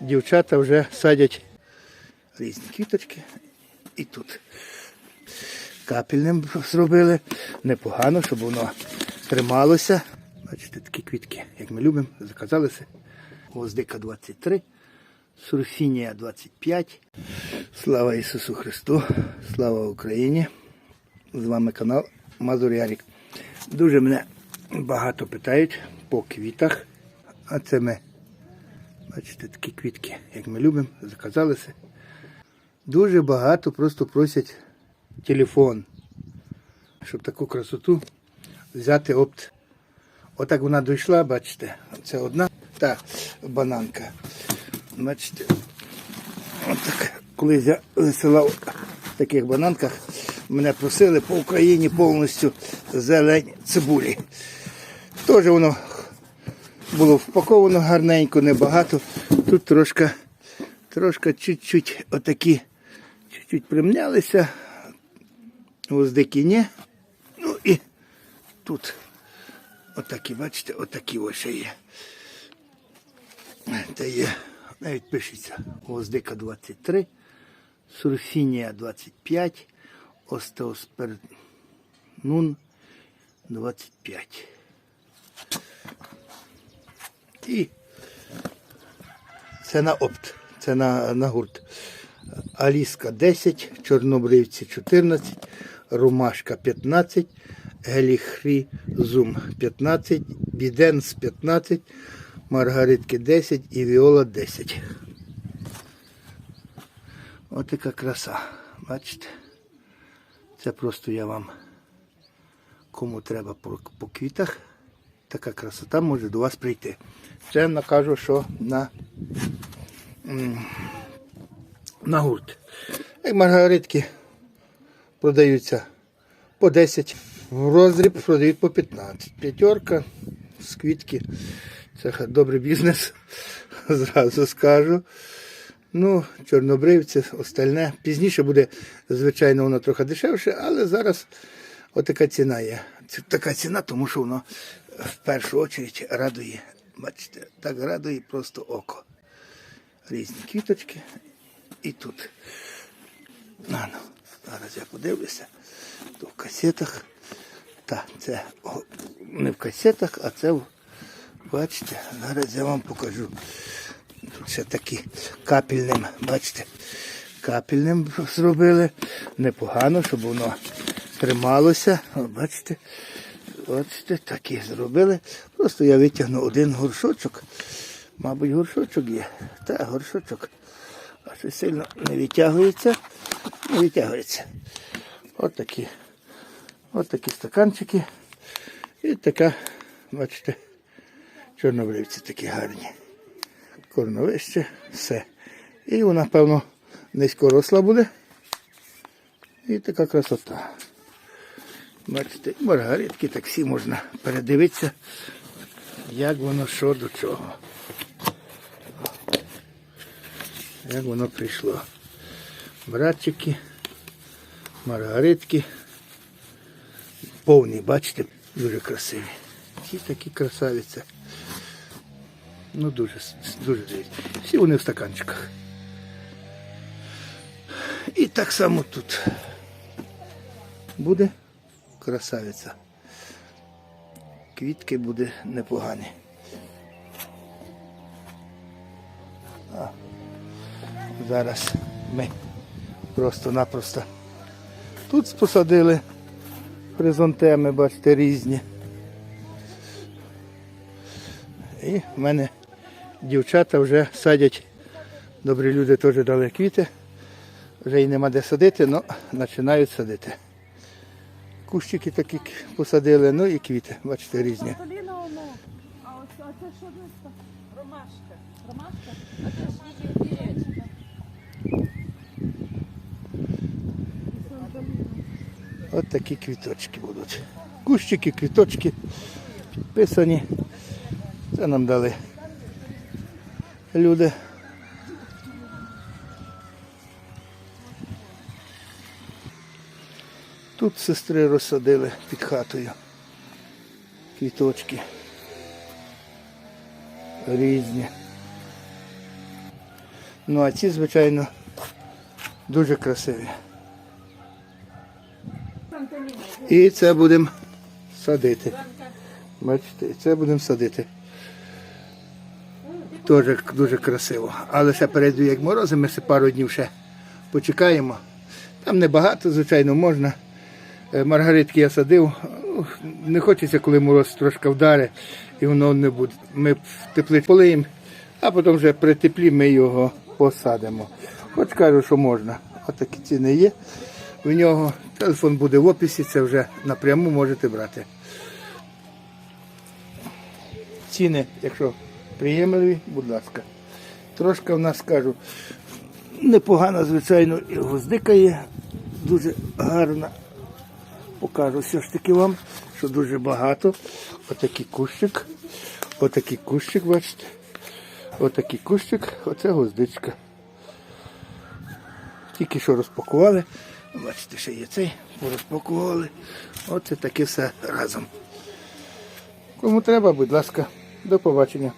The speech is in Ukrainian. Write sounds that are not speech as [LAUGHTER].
дівчата вже садять різні квіточки. І тут капельним зробили. Непогано, щоб воно трималося. Бачите, такі квітки, як ми любимо, заказалися. Гвоздика 23, сурфінія 25. Слава Ісусу Христу! Слава Україні! З вами канал Мазур Ярік. Дуже мене багато питають по квітах. А це ми, бачите, такі квітки, як ми любимо, заказалися. Дуже багато просто просять телефон, щоб таку красоту взяти опт. Отак вона дійшла, бачите, це одна та бананка. Бачите, отак, коли я висилав в таких бананках, мене просили по Україні повністю зелень цибулі. Теж воно було впаковано гарненько, небагато. Тут трошки, трошки чуть-чуть отакі, чуть-чуть примнялися. Гвоздики ні. Ну і тут отакі, бачите, отакі ось є. Це є, навіть пишеться, гвоздика 23, сурфінія 25, остеоспернун 25. І це на опт, це на, на гурт. Аліска 10, чорнобривці 14, ромашка 15, геліхрізум 15, біденс 15, маргаритки 10 і віола 10. Ось така краса. Бачите? Це просто я вам кому треба по квітах. Така красота може до вас прийти. Це накажу, що на, на гурт. Як маргаритки продаються по 10, в роздріб продають по 15. П'ятерка з квітки. Це добрий бізнес, [LAUGHS] зразу скажу. Ну, чорнобривці, остальне. Пізніше буде, звичайно, воно трохи дешевше, але зараз отака ціна є. Це така ціна, тому що воно в першу чергу радує. Бачите, так радує просто око. Різні квіточки. І тут. А, ну, зараз я подивлюся. То в касетах. Так, це о, не в касетах, а це. Бачите, зараз я вам покажу. Тут ще такі капельним, бачите, капельним зробили. Непогано, щоб воно трималося. О, бачите, бачите, такі зробили. Просто я витягну один горшочок. Мабуть, горшочок є. Та, горшочок. А що сильно не витягується, не витягується. От такі. От такі стаканчики. І така, бачите, чорнобривці такі гарні корновище, все. І вона, певно, низькоросла буде. І така красота. Бачите, маргаритки так всі можна передивитися, як воно що до чого. Як воно прийшло. Братчики, маргаритки. Повні, бачите, дуже красиві. Ці такі красавиці. Ну дуже, дуже дивіться. Всі вони в стаканчиках. І так само тут буде красавиця. Квітки буде непогані. А, зараз ми просто-напросто тут посадили хризантеми, бачите, різні. І в мене дівчата вже садять. Добрі люди теж дали квіти. Вже й нема де садити, але починають садити. Кущики такі посадили, ну і квіти, бачите, різні. А це що це? Ромашка. Ромашка? А це ж її. От такі квіточки будуть. Кущики, квіточки підписані. Це нам дали люди. Тут сестри розсадили під хатою. Квіточки. Різні. Ну а ці, звичайно, дуже красиві. І це будемо садити. Бачите, це будемо садити. Теж дуже красиво. Але ще перейду як морози, ми ще пару днів ще почекаємо. Там небагато, звичайно, можна. Е, Маргаритки я садив. Не хочеться, коли мороз трошки вдаре і воно не буде. Ми теплі полиємо, а потім вже при теплі ми його посадимо. Хоч кажу, що можна. Отакі ціни є. В нього телефон буде в описі, це вже напряму можете брати. Ціни, якщо приємливі, будь ласка. Трошки в нас кажу, непогана, звичайно, і гвоздика є, дуже гарна. Покажу все ж таки вам, що дуже багато. Отакий кущик. Отакий кущик, бачите. Отакий кущик, оце гвоздичка. Тільки що розпакували. Бачите, ще є цей, розпакували. Оце таке все разом. Кому треба, будь ласка, до побачення.